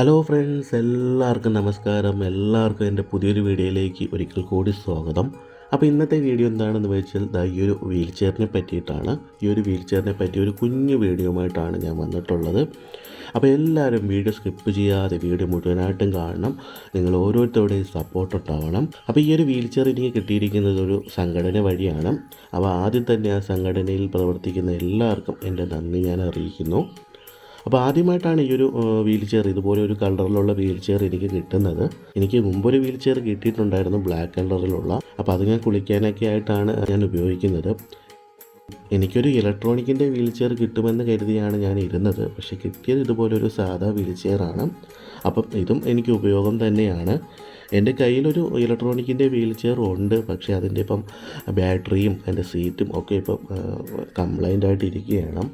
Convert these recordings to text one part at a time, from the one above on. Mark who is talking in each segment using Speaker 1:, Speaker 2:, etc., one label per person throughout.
Speaker 1: Hello friends എല്ലാവർക്കും നമസ്കാരം. എല്ലാവർക്കും എന്റെ പുതിയൊരു വീഡിയോയിലേക്ക് ഒരിക്കൽ കൂടി സ്വാഗതം. അപ്പോൾ ഇന്നത്തെ വീഡിയോ എന്താണെന്ന് വെച്ചാൽ ദാ ഈ ഒരു വീൽ ചെയറിനെ പറ്റിയിട്ടാണ്. ഈ ഒരു വീൽ ചെയറിനെ പറ്റി ഒരു കുഞ്ഞു വീഡിയോയുമായിട്ടാണ് ഞാൻ വന്നിട്ടുള്ളത്. അപ്പോൾ എല്ലാവരും വീഡിയോ സ്കിപ്പ് ചെയ്യാതെ വീഡിയോ മുഴുവനായിട്ടും കാണണം. നിങ്ങൾ ഓരോരുത്തരുടെയും സപ്പോർട്ട് ഉണ്ടാവണം. അപ്പോൾ ഈ ഒരു വീൽ ചെയർ എനിക്ക് കിട്ടിയിരിക്കുന്നത് ഒരു സംഘടന വഴിയാണ്. അപ്പോൾ ആദ്യം തന്നെ ആ സംഘടനയിൽ പ്രവർത്തിക്കുന്ന എല്ലാവർക്കും എന്റെ നന്ദി ഞാൻ അറിയിക്കുന്നു. അപ്പോൾ ആദ്യമായിട്ടാണ് ഈ ഒരു വീൽ ചെയർ ഇതുപോലെ ഒരു കളറിലുള്ള വീൽ ചെയർ എനിക്ക് കിട്ടുന്നത്. എനിക്ക് മുമ്പൊരു വീൽ ചെയർ കിട്ടിയിട്ടുണ്ടായിരുന്നു ബ്ലാക്ക് കളറിലുള്ള അപ്പോൾ അത് ഞാൻ കുളിക്കാനൊക്കെ ആയിട്ടാണ് ഞാൻ ഉപയോഗിക്കുന്നത്. എനിക്കൊരു ഇലക്ട്രോണിക്കിന്റെ വീൽ ചെയർ കിട്ടുമെന്ന് കരുതിയാണ് ഞാൻ ഇരുന്നത്. പക്ഷേ കിട്ടിയത് ഇതുപോലെ ഒരു സാധാ വീൽ ചെയറാണ് അപ്പം ഇതും എനിക്ക് ഉപയോഗം തന്നെയാണ്. എന്റെ കയ്യിലൊരു ഇലക്ട്രോണിക്കിന്റെ വീൽ ചെയർ ഉണ്ട്. പക്ഷേ അതിന്റെ ഇപ്പം ബാറ്ററിയും അതിന്റെ സീറ്റും ഒക്കെ ഇപ്പം കംപ്ലൈന്റ് ആയിട്ട് ഇരിക്കുകയാണ്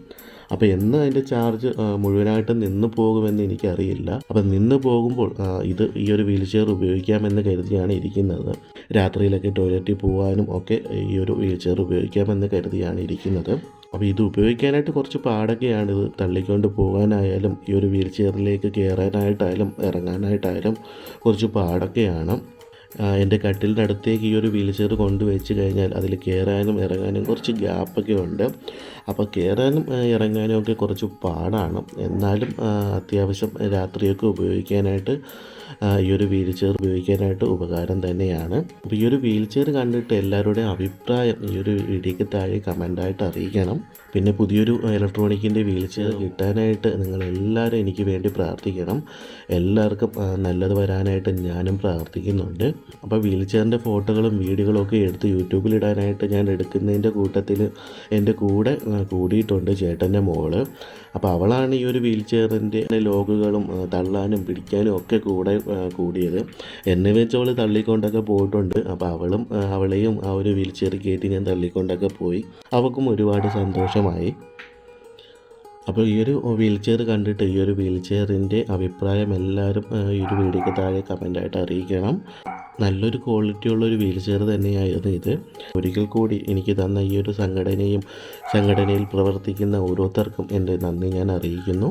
Speaker 1: അപ്പോൾ എന്ന് അതിന്റെ ചാർജ് മുഴുവനായിട്ട് നിന്ന് പോകുമെന്ന് എനിക്കറിയില്ല. അപ്പം നിന്ന് പോകുമ്പോൾ ഇത് ഈ ഒരു വീൽ ചെയർ ഉപയോഗിക്കാമെന്ന് കരുതിയാണ് ഇരിക്കുന്നത്. രാത്രിയിലൊക്കെ ടോയ്ലറ്റിൽ പോകാനും ഒക്കെ ഈ ഒരു വീൽ ചെയർ ഉപയോഗിക്കാമെന്ന് കരുതിയാണ് ഇരിക്കുന്നത്. അപ്പോൾ ഇത് ഉപയോഗിക്കാനായിട്ട് കുറച്ച് പാടൊക്കെയാണ് ഇത് തള്ളിക്കൊണ്ട് പോകാനായാലും ഈ ഒരു വീൽ ചെയറിലേക്ക് കയറാനായിട്ടായാലും ഇറങ്ങാനായിട്ടായാലും കുറച്ച് പാടൊക്കെയാണ്. എന്റെ കട്ടിലിന്റെ അടുത്തേക്ക് ഈ ഒരു വീൽ ചെയർ കൊണ്ടുവച്ച് കഴിഞ്ഞാൽ അതിൽ കയറാനും ഇറങ്ങാനും കുറച്ച് ഗ്യാപ്പൊക്കെ ഉണ്ട്. അപ്പോൾ കയറാനും ഇറങ്ങാനും ഒക്കെ കുറച്ച് പാടാണ്. എന്നാലും അത്യാവശ്യം രാത്രിയൊക്കെ ഉപയോഗിക്കാനായിട്ട് ഈ ഒരു വീൽ ചെയർ ഉപയോഗിക്കാനായിട്ട് ഉപകാരം തന്നെയാണ്. അപ്പോൾ ഈ ഒരു വീൽ ചെയർ കണ്ടിട്ട് എല്ലാവരുടെയും അഭിപ്രായം ഈ ഒരു വീഡിയോക്ക് താഴെ കമന്റായിട്ട് അറിയിക്കണം. പിന്നെ പുതിയൊരു ഇലക്ട്രോണിക്കിന്റെ വീൽ ചെയർ കിട്ടാനായിട്ട് നിങ്ങളെല്ലാവരും എനിക്ക് വേണ്ടി പ്രാർത്ഥിക്കണം. എല്ലാവർക്കും നല്ലത് വരാനായിട്ട് ഞാനും പ്രാർത്ഥിക്കുന്നുണ്ട്. അപ്പോൾ വീൽ ചെയറിന്റെ ഫോട്ടോകളും വീഡിയോകളും ഒക്കെ എടുത്ത് യൂട്യൂബിലിടാനായിട്ട് ഞാൻ എടുക്കുന്നതിന്റെ കൂട്ടത്തിൽ എന്റെ കൂടെ കൂടിയിട്ടുണ്ട് ചേട്ടന്റെ മോൾ. അപ്പോൾ അവളാണ് ഈ ഒരു വീൽ ചെയറിന്റെ ലോഗുകളും തള്ളാനും പിടിക്കാനും ഒക്കെ കൂടെ കൂടിയത്. എന്നെ വെച്ച് അവൾ തള്ളിക്കൊണ്ടൊക്കെ പോയിട്ടുണ്ട്. അപ്പോൾ അവളും അവളെയും ആ ഒരു വീൽ ചെയർ കയറ്റി ഞാൻ തള്ളിക്കൊണ്ടൊക്കെ പോയി. അവൾക്കും ഒരുപാട് സന്തോഷമായി അപ്പോൾ ഈ ഒരു വീൽ ചെയർ കണ്ടിട്ട് ഈ ഒരു വീൽ ചെയറിന്റെ അഭിപ്രായം എല്ലാവരും ഈ ഒരു വീഡിയോക്ക് താഴെ കമന്റായിട്ട് അറിയിക്കണം. നല്ലൊരു ക്വാളിറ്റിയുള്ള ഒരു വീൽ ചെയർ തന്നെയായിരുന്നു ഇത്. ഒരിക്കൽ കൂടി എനിക്ക് തന്ന ഈ ഒരു സംഘടനയും സംഘടനയിൽ പ്രവർത്തിക്കുന്ന ഓരോരുത്തർക്കും എന്റെ നന്ദി ഞാൻ അറിയിക്കുന്നു.